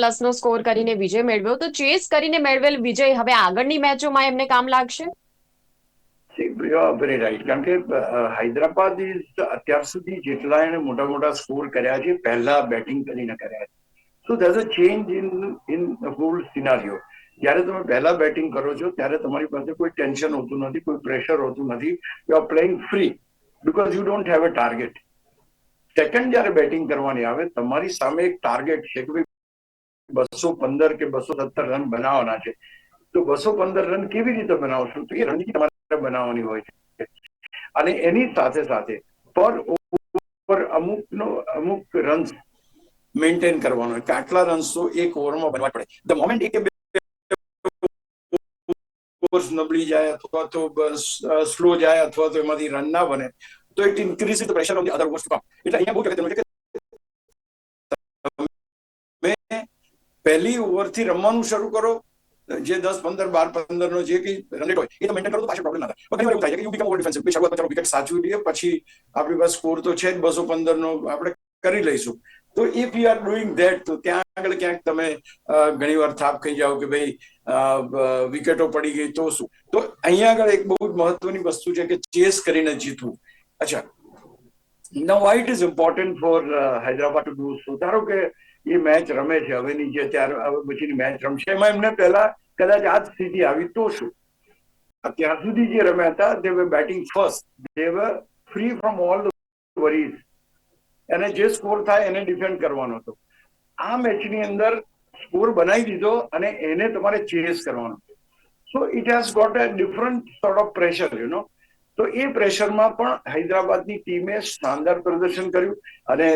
Plus નો score કરીને વિજય મેળવ્યો. તો ચેસ કરીને મેળવેલ વિજય હવે આગળની મેચોમાં એમને કામ લાગશે? વેરી રાઈટ કારણ કે હૈદરાબાદ અત્યાર સુધી જેટલા એને મોટા મોટા સ્કોર કર્યા છે, પહેલા બેટિંગ કરીને કર્યા છે. So there a change in in whole scenario જ્યારે તમે પહેલા બેટિંગ કરો છો, ત્યારે તમારી પાસે કોઈ ટેન્શન હોતું નથી, કોઈ પ્રેશર હોતું નથી. You are playing free because you don't have a target second જ્યારે બેટિંગ કરવાની આવે, તમારી સામે એક ટાર્ગેટ છે કે બસો પંદર કે બસો સત્તર રન બનાવવાના છે. તો બસો પંદર રન કેવી રીતે બનાવશો? તો એ રણનીતિ તમારે બનાવવાની હોય છે. અને એની સાથે સાથે પર ઓવર અમુકનો, અમુક રન્સ મેન્ટેન કરવાનો હોય. કે આટલા રન્સ તો એક ઓવરમાં બનવા પડે. ધ મોમેન્ટ એક ઓવર્સ નબળી જાય અથવા તો સ્લો જાય અથવા તો એમાંથી રન ના બને, તો it increase the pressure on the other overs એટલે અહીંયા બહુ અગત્યનું પહેલી ઓવરથી રમવાનું શરૂ કરો જે દસ પંદર બાર પંદર નો જે કઈ રન હોય એ મેન્ટેન કરો તો પાછળ પ્રોબ્લેમ ના થાય. ઘણી એવું થાય કે યુ બીકમ ઓવર ડિફેન્સિવ શરૂઆતમાં ચાલો વિકેટ સાચવી લઈએ પછી આપણી પાસે સ્કોર તો છે જ બસો પંદર નો આપણે કરી લઈશું. તો if you are doing that તો ત્યાં આગળ ક્યાંક તમે ઘણી વાર થાપ ખાઈ જાઓ કે ભાઈ વિકેટો પડી ગઈ તો શું? તો અહીંયા આગળ એક બહુ જ મહત્વની વસ્તુ છે કે ચેસ કરીને જીતવું. અચ્છા now why it is important for uh, Hyderabad to ધારો કે એ મેચ રમે છે. હવેની જે ત્યાર પછીની મેચ રમશે. એમાં એમને પહેલા કદાચ આ જ સ્થિતિ આવી તો શું? અત્યાર સુધી જે રમ્યા હતા they were batting first they were free from all the worries અને જે સ્કોર થાય એને ડિફેન્ડ કરવાનો હતો. આ મેચની અંદર સ્કોર બનાવી દીધો અને એને તમારે ચેસ કરવાનો. So it has got a different sort of pressure you know તો એ પ્રેશરમાં પણ હૈદરાબાદની ટીમે શાનદાર પ્રદર્શન કર્યું અને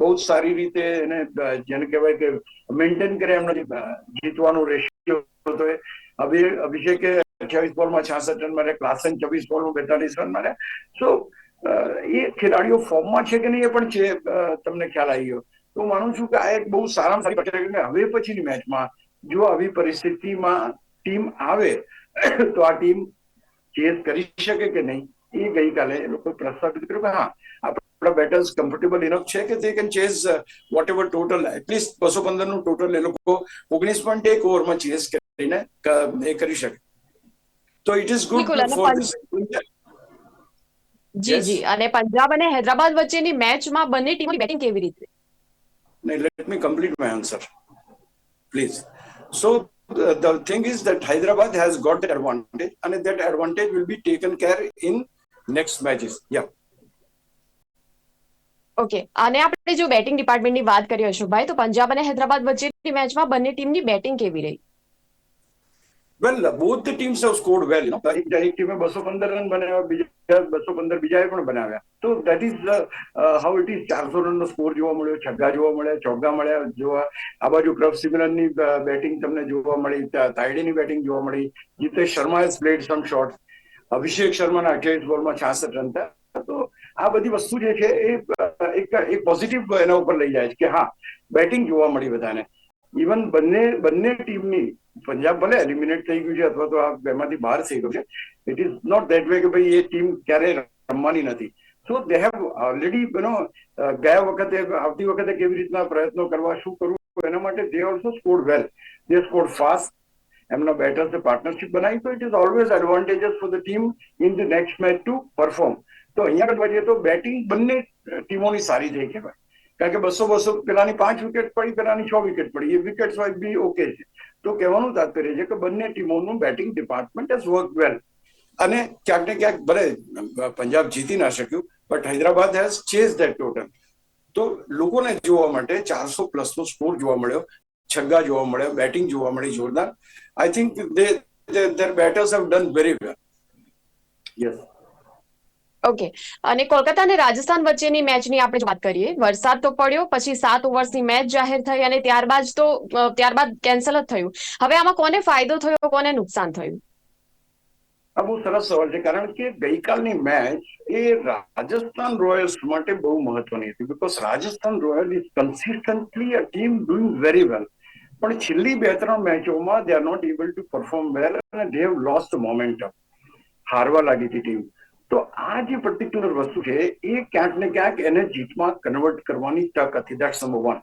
બહુ સારી રીતે એને જેને કહેવાય કે મેન્ટેન કરે એમનો જીતવાનો રેશિયો હતો હવે અભિષેકે અઠ્યાવીસ બોલમાં છાસઠ રન મારે ક્લાસન ચોવીસ બોલમાં બેતાલીસ રન મારે સો એ ખેલાડીઓ ફોર્મમાં છે કે નહીં એ પણ છે તમને ખ્યાલ આવી ગયો. તો માનું છું કે આ એક બહુ સારામાં સારી પ્રક્રિયા હવે પછીની મેચમાં જો આવી પરિસ્થિતિમાં ટીમ આવે, તો આ ટીમ ચેસ કરી શકે કે નહીં? એ ગઈકાલે એ લોકો પ્રસ્તાવિત કર્યું કે હા આપણા બેટર્સ કમ્ફર્ટેબલ ઇનફ છે કે તે can chase whatever total at least બસો પંદરનું ટોટલ એ લોકો ઓગણીસ પોઈન્ટ એક ઓવરમાં ચેસ કરીને એ કરી શકે. તો it is good for G G. અને પંજાબ અને હૈદરાબાદ વચ્ચેની મેચમાં બંને ટીમોની બેટિંગ કેવી રીતે? Let me complete my answer please so the, the thing is that Hyderabad has got that advantage, and that advantage will be taken care in next matches. Yeah. Okay અને આપણે જો બેટિંગ ડિપાર્ટમેન્ટની વાત કરીએ અશોકભાઈ તો પંજાબ અને હૈદરાબાદ વચ્ચેની મેચમાં બંને ટીમની બેટિંગ કેવી રહી well both the teams have scored well. એક ટીમે બસો પંદર રન બનાવ્યા બીજા બસો પંદર બીજાએ પણ બનાવ્યા તો that is how it is ચારસો રનનો સ્કોર જોવા મળ્યો છગ્ગા જોવા મળ્યા ચોગ્ગા મળ્યા જોવા આ બાજુ ક્રફ સિમરનની બેટિંગ તમને જોવા મળી તાયડીની બેટિંગ જોવા મળી Jitesh Sharma has played some shot Abhishek શર્માના અઠ્યાવીસ બોલમાં છાસઠ રન થયા. તો આ બધી વસ્તુ જે છે એ, એક પોઝિટિવ એના ઉપર લઈ જાય છે કે હા બેટિંગ જોવા મળી બધાને. ઇવન બંને બંને ટીમની પંજાબ ભલે એલિમિનેટ થઈ ગયું છે અથવા તો આ બેમાંથી બહાર થઈ ગયું છે it is not that way કે ભાઈ એ ટીમ ક્યારેય રમવાની નથી. સો દે હેવ ઓલરેડી યુનો ગયા વખતે, આવતી વખતે કેવી રીતના પ્રયત્નો કરવા, શું કરવું, એના માટે they also score well they score fast એમના બેટર્સે પાર્ટનરશિપ બનાવી તો it is always advantages for the team in the next match to perform તો અહીંયા આગળ જઈએ તો બેટિંગ બંને ટીમોની સારી થઈ કહેવાય. કારણ કે બસો બસો પેલાની પાંચ વિકેટ પડી, પેલાની છ વિકેટ પડી. એ વિકેટ વાઇઝ બી ઓકે છે. તો કહેવાનું તાત્પર્ય છે કે બંને ટીમોનું batting department has work well અને ક્યાંક ને ક્યાંક ભલે પંજાબ જીતી ના શક્યું but Hyderabad has chase that total તો લોકોને જોવા માટે ચારસો પ્લસ નો સ્કોર જોવા મળ્યો. છગ્ગા જોવા મળ્યા બેટિંગ જોવા મળી જોરદાર. I think they there batters have done very well yes okay અને કોલકાતા અને રાજસ્થાન વચ્ચેની મેચની આપણે વાત કરીએ. વરસાદ તો પડ્યો પછી સાત ઓવર્સની મેચ જાહેર થઈ અને ત્યારબાદ તો ત્યારબાદ કેન્સલ જ થયું. હવે આમાં કોને ફાયદો થયો કોને નુકસાન થયું? આ બહુ સરસ સવાલ છે કારણ કે ગઈકાલની મેચ એ રાજસ્થાન રોયલ્સ માટે બહુ મહત્વની હતી because Rajasthan Royal is consistently a team doing very well પણ છેલ્લી બે ત્રણ મેચોમાં they are not able to perform well અને દે હેવ લોસ્ટ મોમેન્ટમ હારવા લાગી હતી ટીમ તો આ જે પર્ટિક્યુલર વસ્તુ છે, એ ક્યાંક ને ક્યાંક એને જીતમાં કન્વર્ટ કરવાની તક હતી. That's number one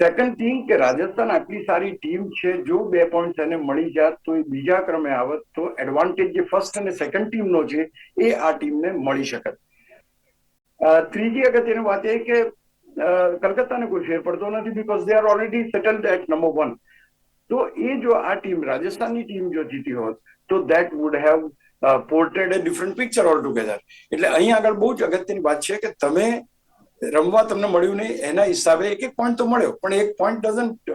second thing કે રાજસ્થાન આટલી સારી ટીમ છે, જો બે પોઈન્ટ એને મળી જાત તો એ બીજા ક્રમે આવત તો એડવાન્ટેજ જે ફર્સ્ટ અને સેકન્ડ ટીમનો છે, એ આ ટીમને મળી શકત ત્રીજી અગત્યની વાત એ કે કલકત્તાને કોઈ ફેર પડતો નથી because they are already settled at number one તો એ જો આ ટીમ, રાજસ્થાનની ટીમ જો જીતી હોત, તો that would have portrayed a different picture altogether એટલે અહીં આગળ બહુ જ અગત્યની વાત છે કે તમે રમવા તમને મળ્યું નહીં, એના હિસાબે એક એક પોઈન્ટ તો મળ્યો, પણ એક પોઈન્ટ ડઝન્ટ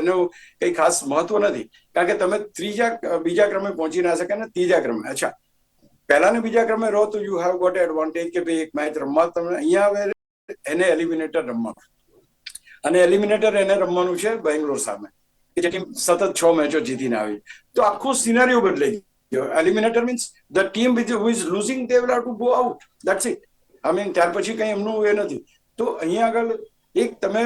એનું કઈ ખાસ મહત્વ નથી. કારણ કે તમે ત્રીજા, બીજા ક્રમે પહોંચી ના શકે ને ત્રીજા ક્રમે. અચ્છા. પહેલા ને બીજા ક્રમે રહો તો યુ હેવ ગોટ એડવાન્ટેજ કે ભાઈ એક મેચ રમવા તમે અહીંયા હવે એને એલિમિનેટર રમવાનું. અને એલિમિનેટર એને રમવાનું છે બેંગ્લોર સામે. કે જે ટીમ સતત છ મેચો જીતીને આવી. તો આખો સિનારીઓ બદલાઈ ગયો. Eliminator means the team which who is losing they will to go out that's it I mean ત્યાર પછી કંઈ એમનું એ નથી. તો અહીંયા આગળ એક તમે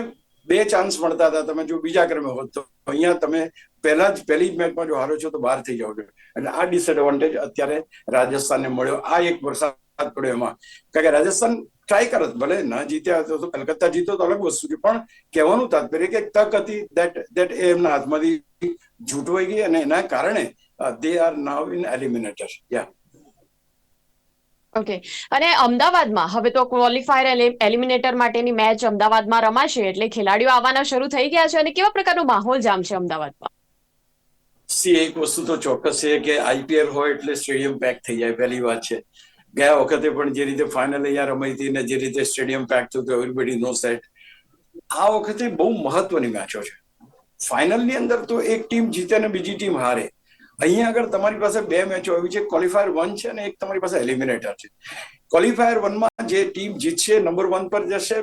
બે ચાન્સ મળતા હતા. તમે જો બીજા ક્રમે હોત તો અહીંયા તમે પહેલા જ, પહેલી જ મેચમાં જો હારો છો તો બહાર થઈ છો. એટલે આ ડિસએડવાન્ટેજ અત્યારે રાજસ્થાનને મળ્યો. આ એક વરસાદ પડ્યો એમાં. કારણ કે રાજસ્થાન ટ્રાય કરત ભલે ના જીત્યા તો કલકત્તા જીતો તો અલગ વસ્તુ છે. પણ કહેવાનું તાત્પર્ય કે તક હતી દેટ દેટ એ એમના હાથમાંથી છૂટવાઈ ગઈ અને એના કારણે they are now in eliminator yeah okay અને અમદાવાદમાં હવે તો ક્વોલિફાયર એલિમિનેટર માટેની મેચ અમદાવાદમાં રમાશે એટલે ખેલાડીઓ આવવાના શરૂ થઈ ગયા છે અને કેવા પ્રકારનો માહોલ જામશે અમદાવાદમાં? સી એક વસ્તુ તો ચોક્કસ છે કે આઈપીએલ હોય એટલે સ્ટેડિયમ પેક થઈ જાય પહેલી વાત છે. ગયા વખતે પણ જે રીતે ફાઇનલ અહીંયા રમાઈ હતી ને જે રીતે સ્ટેડિયમ પેક થયું હતું એવરીબડી નો સેટ આ વખતે બહુ મહત્વની મેચો છે. ફાઇનલની અંદર તો એક ટીમ જીતે અને બીજી ટીમ હારે. અહીંયા આગળ તમારી પાસે બે મેચો આવી છે. ક્વોલિફાયર વન છે અને એક તમારી પાસે એલિમિનેટર છે. ક્વોલિફાયર વનમાં જે ટીમ જીતશે નંબર વન પર જશે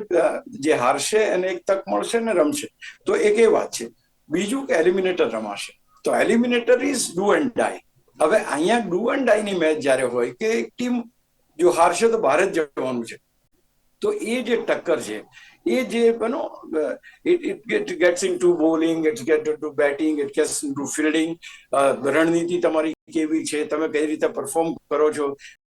જે હારશે એને એક તક મળશે ને રમશે, તો એક એ વાત છે. બીજું કે એલિમિનેટર રમાશે. તો eliminator is do and die હવે અહીંયા ડુ એન્ડ ડાયની મેચ જ્યારે હોય કે એક ટીમ જો હારશે તો બહાર જ જવાનું છે. તો એ જે ટક્કર છે, એ જે બનો it gets into bowling it get to batting it gets into fielding રણનીતિ તમારી કેવી છે, તમે કઈ રીતે પરફોર્મ કરો છો?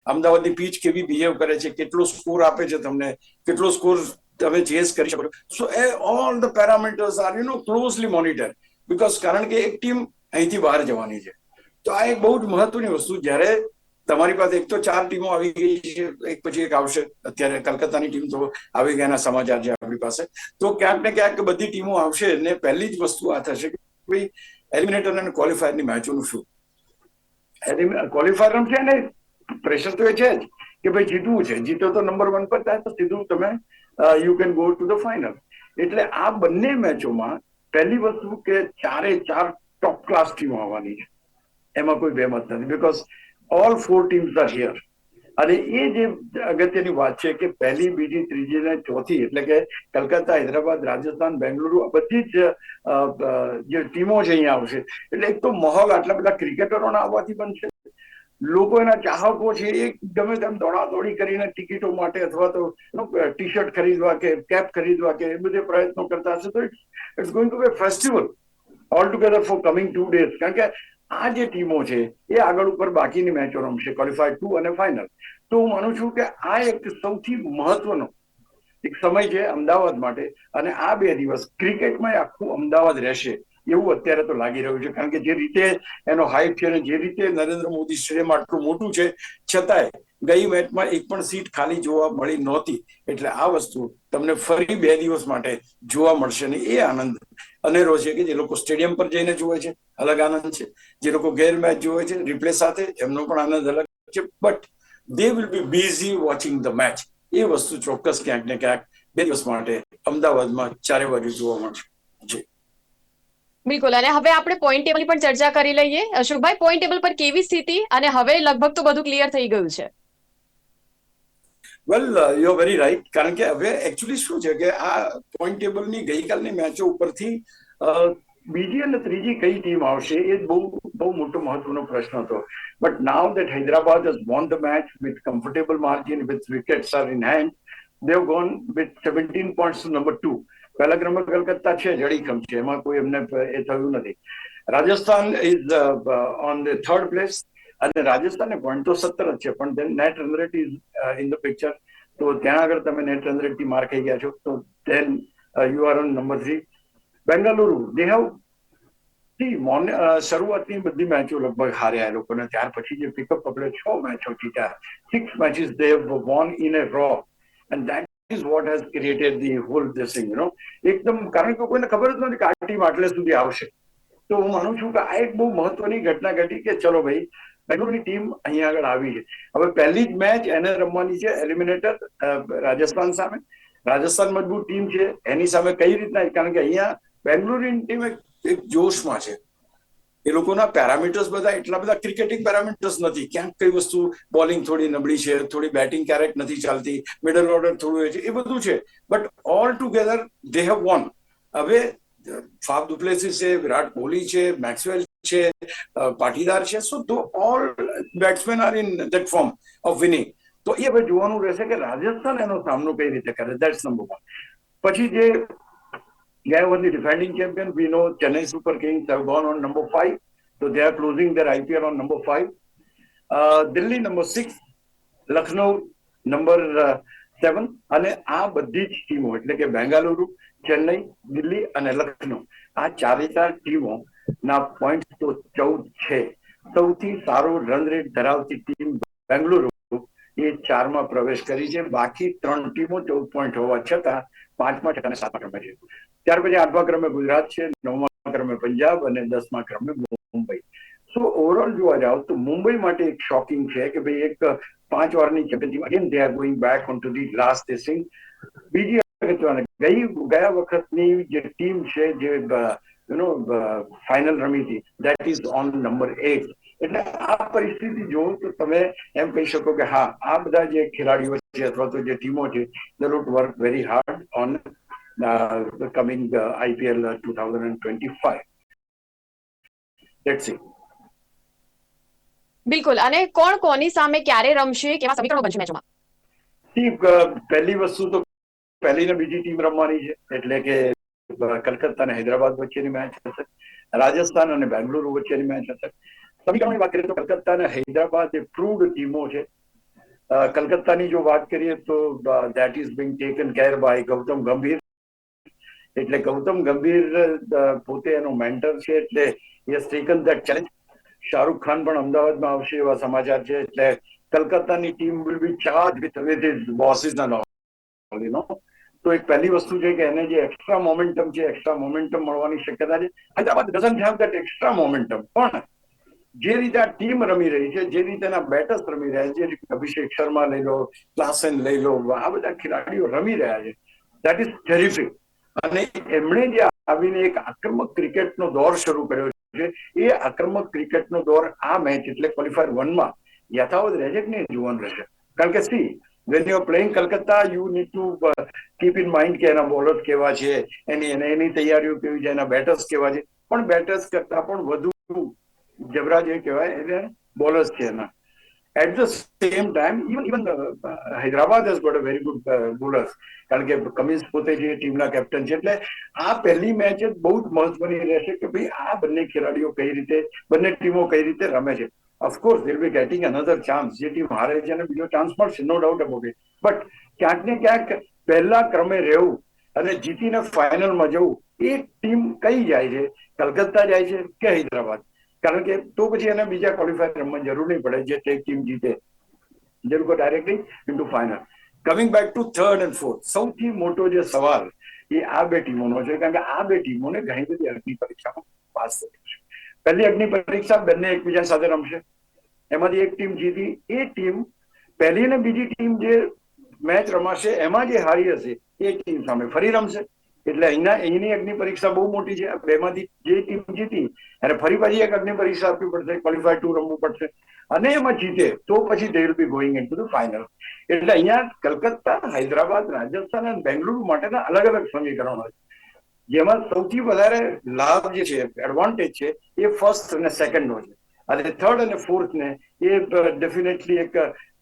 અમદાવાદની પીચ કેવી બિહેવ કરે છે, કેટલો સ્કોર આપે છે તમને, કેટલો સ્કોર તમે ચેસ કરી શકો so A all the parameters are you know closely monitor because કારણ કે એક ટીમ અહીંથી બહાર જવાની છે. તો આ એક બહુ જ મહત્વની વસ્તુ, જ્યારે તમારી પાસે એક તો ચાર ટીમો આવી ગઈ છે, એક પછી એક આવશે. અત્યારે કલકત્તાની ટીમ તો આવી ગયાના સમાચાર છે આપણી પાસે. તો ક્યાંક ને ક્યાંક બધી ટીમો આવશે ને પહેલી જ વસ્તુ આ થશે કે ભાઈ એલિમિનેટર અને ક્વોલિફાયરની મેચોનું શું? ક્વોલિફાયર છે ને પ્રેશર તો એ છે જ કે ભાઈ જીતવું છે. જીતો તો નંબર વન પર થાય તો સીધું તમે you can go to the final એટલે આ બંને મેચોમાં પહેલી વસ્તુ કે ચારે ચાર ટોપ ક્લાસ ટીમો આવવાની છે. એમાં કોઈ બે મત નથી. Because all four teams are here અને એ જે અગત્યની વાત છે કે પહેલી, બીજી, ત્રીજી અને ચોથી, એટલે કે કલકત્તા, હૈદરાબાદ, રાજસ્થાન, બેંગલુરુ, આ બધી જ જે ટીમો છે અહીંયા આવશે. એટલે એક તો માહોલ આટલા બધા ક્રિકેટરોના આવવાથી બનશે. લોકો એના ચાહકો છે, એ ગમે તેમ દોડાદોડી કરીને ટિકિટો માટે અથવા તો ટી શર્ટ ખરીદવા કે કેપ ખરીદવા કે એ બધે પ્રયત્નો કરતા હશે. તો it's going to be festival altogether for coming two days કારણ કે આ જે ટીમો છે, એ આગળ ઉપર બાકીની મેચો રમશે ક્વોલિફાય ટુ અને ફાઇનલ તો હું માનું છું કે આ એક સૌથી મહત્વનો એક સમય છે અમદાવાદ માટે, અને આ બે દિવસ ક્રિકેટમાં આખું અમદાવાદ રહેશે, એવું અત્યારે તો લાગી રહ્યું છે. કારણ કે જે રીતે એનો હાઈપ છે અને જે રીતે નરેન્દ્ર મોદી સ્ટેડિયમ આટલું મોટું છે, છતાંય ગઈ મેચમાં એક પણ સીટ ખાલી જોવા મળી નહોતી. એટલે આ વસ્તુ તમને ફરી બે દિવસ માટે જોવા મળશે ને એ આનંદ અનેરો છે કે જે લોકો સ્ટેડિયમ પર જઈને જુએ છે, અલગ આનંદ છે. જે લોકો ગેર મેચ જુએ છે રિપ્લે સાથે, એમનો પણ આનંદ અલગ છે. But they will be busy watching the match એ વસ્તુ ચોક્કસ ક્યાંક ને ક્યાંક બે દિવસ માટે અમદાવાદમાં ચારે બાજુ જોવા મળશે. જી. બિલકુલ. અને હવે આપણે પોઈન્ટ ટેબલ પણ ચર્ચા કરી લઈએ. અશોકભાઈ પોઈન્ટ ટેબલ પર કેવી સ્થિતિ? અને હવે લગભગ તો બધું ક્લિયર થઈ ગયું છે. વેલ યુ વેરી રાઈટ કારણ કે હવે એકચ્યુઅલી શું છે કે આ પોઈન્ટ ટેબલની ગઈકાલની મેચો ઉપરથી બીજી અને ત્રીજી કઈ ટીમ આવશે એ બહુ બહુ મોટો મહત્વનો પ્રશ્ન હતો. But now that Hyderabad won the match with comfortable margin, with wickets are in hand, they've gone with 17 points to number 2 પહેલા ક્રમે કલકત્તા છે જડીખમ છે. એમાં કોઈ એમને એ થયું નથી. Rajasthan is on the third place અને રાજસ્થાને પોઈન્ટ તો સત્તર જ છે, પણ then net run rate is in the picture તો ત્યાં આગળ તમે નેટ રન રેટથી માર ખાઈ ગયા છો, તો then you are on number three Bengaluru they હેવથી morning શરૂઆતની બધી મેચો લગભગ હાર્યા એ લોકોને. ત્યાર પછી જે પિકઅપ પકડે છ મેચો જીત્યા. Six matches they won in a row and that is what has created the whole this thing you know એકદમ, કારણ કે કોઈને ખબર જ નથી કે આ ટીમ આટલે સુધી આવશે. તો હું માનું છું કે આ એક બહુ મહત્વની ઘટના ઘટી કે ચલો ભાઈ બેંગ્લોરની ટીમ અહીંયા આગળ આવી છે. હવે પહેલી જ મેચ એને રમવાની છે એલિમિનેટર રાજસ્થાન સામે. રાજસ્થાન મજબૂત ટીમ છે, એની સામે કઈ રીતના કારણ કે અહીંયા બેંગ્લોરની ટીમ એક જોશમાં છે. એ લોકોના પેરામીટર્સ બધા, એટલા બધા ક્રિકેટિંગ પેરામીટર્સ નથી. ક્યાંક કઈ વસ્તુ બોલિંગ થોડી નબળી છે, થોડી બેટિંગ ક્યારેક નથી ચાલતી, મિડલ ઓર્ડર થોડું એ છે, એ બધું છે. But all together they have won હવે ફાફ ડુપ્લેસિસ છે, વિરાટ કોહલી છે મેક્સવેલ છે પાટીદાર છે. So though all batsman are in that form of winning તો એ હવે જોવાનું રહેશે કે રાજસ્થાન એનો સામનો કઈ રીતે કરે. દેટ્સ નંબર વન પછી જે ગયા વર્ષની defending champion we know Chennai super kings have gone on number five તો they are closing their IPL on number five Delhi number six Lucknow number seven અને આ બધી જ ટીમો, એટલે કે બેંગાલુરુ ચેન્નઈ, દિલ્હી અને લખનૌ આ ચારે ચાર ટીમો ના પોઈન્ટ તો ચૌદ છે. સૌથી સારો રન રેટ ધરાવતી ટીમ બેંગલુરુ. એ ચારમાં પ્રવેશ કરી છે. બાકી ત્રણ ટીમો ચૌદ પોઈન્ટ હોવા છતાં પાંચમા અને સાતમા ક્રમે છે. ત્યાર પછી આઠમા ક્રમે ગુજરાત છે, નવમા ક્રમે પંજાબ અને દસમા ક્રમે મુંબઈ. સો ઓવરઓલ જોવા જાવ તો મુંબઈ માટે એક શોકિંગ છે કે ભાઈ એક પાંચ વારની championship again they are going back on to the last thing બીજી ગઈ ગયા વખતની જે ટીમ છે જે યુ નો ફાઇનલ રમી હતી that is on number eight એટલે આ પરિસ્થિતિ જો તો તમે એમ કહી શકો કે હા આ બધા જે ખેલાડીઓ છે અથવા તો જે ટીમો છે they would work very hard on coming IPL two thousand and twenty five see બિલકુલ. અને કોણ કોની સામે ક્યારે રમશે કેવા સમીકરણો બનશે મેચમાં? પહેલી વસ્તુ તો પહેલી ને બીજી ટીમ રમવાની છે. એટલે કે, કલકત્તા અને હૈદરાબાદ વચ્ચેની મેચ હશે રાજસ્થાન અને બેંગલુરુ વચ્ચેની મેચ હશે સમીકરણની વાત કરીએ તો કલકત્તા અને હૈદરાબાદ એ પ્રૂવડ ટીમો છે કલકત્તાની જો વાત કરીએ તો that is being taken care by Gautam Gambhir. એટલે ગૌતમ ગંભીર પોતે એનો મેન્ટર છે, એટલે yes taken that challenge Shahrukh Khan પણ અમદાવાદમાં આવશે એવા સમાચાર છે. એટલે કલકત્તાની team will be charge with with bosses નો તો એક પહેલી વસ્તુ છે કે એને જે એક્સ્ટ્રા મોમેન્ટમ છે એક્સ્ટ્રા મોમેન્ટમ મળવાની શક્યતા છે. Hyderabad doesn't have that extra momentum પણ જે રીતે આ ટીમ રમી રહી છે, જે રીતે એના બેટર્સ રમી રહ્યા છે, જે રીતે અભિષેક શર્મા લઈ લો ક્લાસન લઈ લો આ બધા ખેલાડીઓ રમી રહ્યા છે. દેટ ઇઝ ટેરિફિક અને એમણે જે આવીને એક આક્રમક ક્રિકેટનો દોર શરૂ કર્યો છે. એ આક્રમક ક્રિકેટનો દોર આ મેચ એટલે ક્વોલિફાયર વનમાં યથાવત રહેશે કે નહીં? જોવાનું રહેશે કારણ કે see when you playing Calcutta you need to keep in mind કે એના બોલર્સ કેવા છે, એની એની તૈયારીઓ કેવી છે, એના બેટર્સ કેવા છે. પણ બેટર્સ કરતા પણ વધુ જબરા જે કહેવાય એટલે બોલર્સ છે એના. At the same time even even Hyderabad has got a very good bowlers કારણ કે કમિન્સ પોતે જે ટીમના કેપ્ટન છે, એટલે આ પહેલી મેચ જ બહુ જ મહત્વની રહેશે કે ભાઈ આ બંને ખેલાડીઓ કઈ રીતે, બંને ટીમો કઈ રીતે રમે છે. Of course will be getting another chance જે ટીમ છે બીજો ચાન્સ મળશે no doubt about it but ક્યાંક ને ક્યાંક પહેલા ક્રમે રહેવું અને જીતીને ફાઇનલમાં જવું, એ ટીમ કઈ જાય છે? કલકત્તા જાય છે કે હૈદરાબાદ? કારણ કે તો પછી એને બીજા ક્વોલિફાયર રમવાની જરૂર નહીં પડે, જે તે ટીમ જીતે. જરૂર go directly into final coming back to third and fourth સૌથી મોટો જે સવાલ એ આ બે ટીમોનો છે. કારણ કે આ બે ટીમોને ઘણી બધી અગ્નિ પરીક્ષામાં પાસ થઈ પહેલી અગ્નિ પરીક્ષા બંને એકબીજા સાથે રમશે. એમાંથી એક ટીમ જીતી. એ ટીમ પહેલી ને બીજી ટીમ જે મેચ રમાશે, એમાં જે હારી હશે, એ ટીમ સામે ફરી રમશે. એટલે અહીંના, અહીંની અગ્નિ પરીક્ષા બહુ મોટી છે. બેમાંથી જે ટીમ જીતી અને ફરી પાછી એક અગ્નિ પરીક્ષા આપવી પડશે ક્વોલિફાય ટુ રમવું પડશે. અને એમાં જીતે, તો પછી they will be going in to the final એટલે અહીંયા કલકત્તા, હૈદરાબાદ, રાજસ્થાન અને બેંગલુરુ માટેના અલગ અલગ સમીકરણો છે. જેમાં સૌથી વધારે લાભ જે છે એડવાન્ટેજ છે, એ ફર્સ્ટ અને સેકન્ડ નો છે. અને થર્ડ અને ફોર્થ ને એ ડેફિનેટલી એક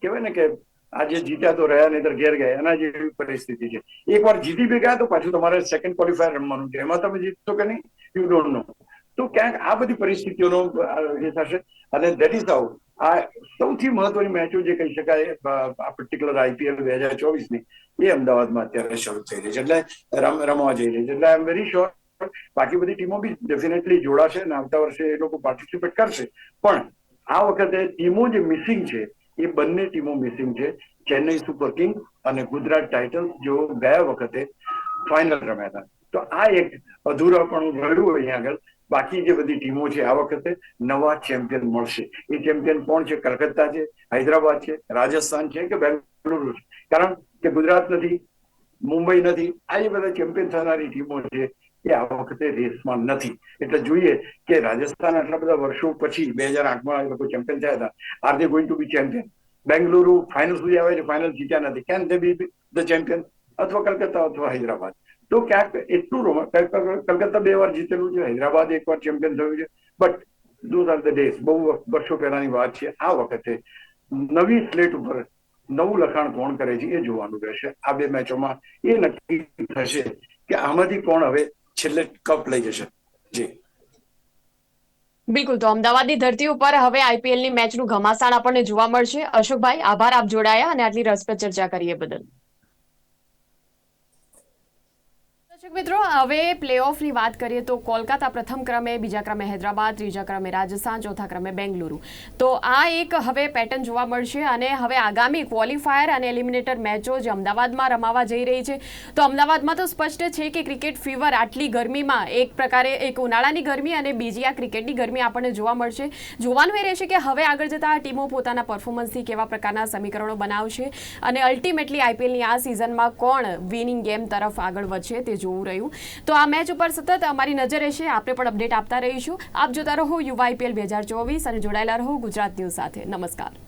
કહેવાય ને કે આજે જીત્યા તો રહ્યા નહીં ઘેર ગયા, એના જેવી પરિસ્થિતિ છે. એકવાર જીતી બી ગયા તો પાછું તમારે સેકન્ડ ક્વોલિફાયર રમવાનું છે. એમાં તમે જીતશો કે નહીં? યુ ડોન્ટ નો તો ક્યાંક આ બધી પરિસ્થિતિઓનો એ થશે. અને દેટ ઇઝ હાઉ આ સૌથી મહત્વની મેચો જે કહી શકાય આ પર્ટિક્યુલર આઈપીએલ બે હજાર ચોવીસની એ અમદાવાદમાં અત્યારે શરૂ થઈ રહી છે. એટલે રમ, રમવા જઈ રહી છે. એટલે આઈ એમ વેરી શ્યોર બાકી બધી ટીમો બી ડેફિનેટલી જોડાશે અને આવતા વર્ષે એ લોકો પાર્ટિસિપેટ કરશે. પણ આ વખતે ટીમો જે મિસિંગ છે, એ બંને ટીમો મિસિંગ છે. ચેન્નઈ સુપર કિંગ અને ગુજરાત ટાઇટન્સ જો ગયા વખતે ફાઇનલ રમ્યા હતા. તો આ એક અધૂરાપણું રહ્યું અહીંયા આગળ. બાકી જે બધી ટીમો છે આ વખતે નવા ચેમ્પિયન મળશે. એ ચેમ્પિયન કોણ છે? કલકત્તા છે, હૈદરાબાદ છે, રાજસ્થાન છે કે બેંગલુરુ છે? કારણ કે ગુજરાત નથી, મુંબઈ નથી, આ જે બધા ચેમ્પિયન થનારી ટીમો છે એ આ વખતે રેસમાં નથી. એટલે જોઈએ કે રાજસ્થાન આટલા બધા વર્ષો પછી, બે હજાર આઠમાં એ લોકો ચેમ્પિયન થયા હતા, are they going to be champion Bengaluru final સુધી આવે છે ફાઇનલ જીત્યા નથી. Can they be the champion અથવા કલકત્તા અથવા હૈદરાબાદ. તો ક્યાંક એટલું કલકત્તા બે વાર જીતેલું છે, હૈદરાબાદ એક વાર ચેમ્પિયન થયું છે. But those are the days બહુ વર્ષો પહેલાની વાત છે. આ વખતે નવી સ્લેટ ઉપર નવું લખાણ કોણ કરે છે એ જોવાનું રહેશે. આ બે મેચોમાં એ નક્કી થશે કે આમાંથી કોણ હવે છેલ્લે કપ લઈ જશે. જી. બિલકુલ. તો અમદાવાદની ધરતી ઉપર હવે આઈપીએલની મેચનું ઘમાસાણ આપણને જોવા મળશે. અશોકભાઈ, આભાર. આપ જોડાયા અને આટલી રસપ્રદ ચર્ચા કરીએ બદલ. મિત્રો, હવે પ્લેઓફની વાત કરીએ તો કોલકાતા પ્રથમ ક્રમે, બીજા ક્રમે હૈદરાબાદ, ત્રીજા ક્રમે રાજસ્થાન, ચોથા ક્રમે બેંગલુરુ. તો આ એક હવે પેટર્ન જોવા મળશે અને હવે આગામી ક્વોલિફાયર અને એલિમિનેટર મેચો જે અમદાવાદમાં રમાવા જઈ રહી છે. તો અમદાવાદમાં તો સ્પષ્ટ છે કે ક્રિકેટ ફીવર આટલી ગરમીમાં, એક પ્રકારે એક ઉનાળાની ગરમી અને બીજી આ ક્રિકેટની ગરમી આપણને જોવા મળશે. જોવાનું એ રહેશે કે હવે આગળ જતાં આ ટીમો પોતાના પરફોર્મન્સથી કેવા પ્રકારના સમીકરણો બનાવશે અને અલ્ટિમેટલી આઈપીએલની આ સિઝનમાં કોણ વિનિંગ ગેમ તરફ આગળ વધશે તે જોવું રહ્યું. તો આ મેચ ઉપર સતત અમારી નજર રહેશે. આપણે પણ અપડેટ આપતા રહીશું. આપ જોતા રહો યુવા આઈપીએલ બે હજાર ચોવીસ અને જોડાયેલા રહો ગુજરાત ન્યૂઝ સાથે. નમસ્કાર.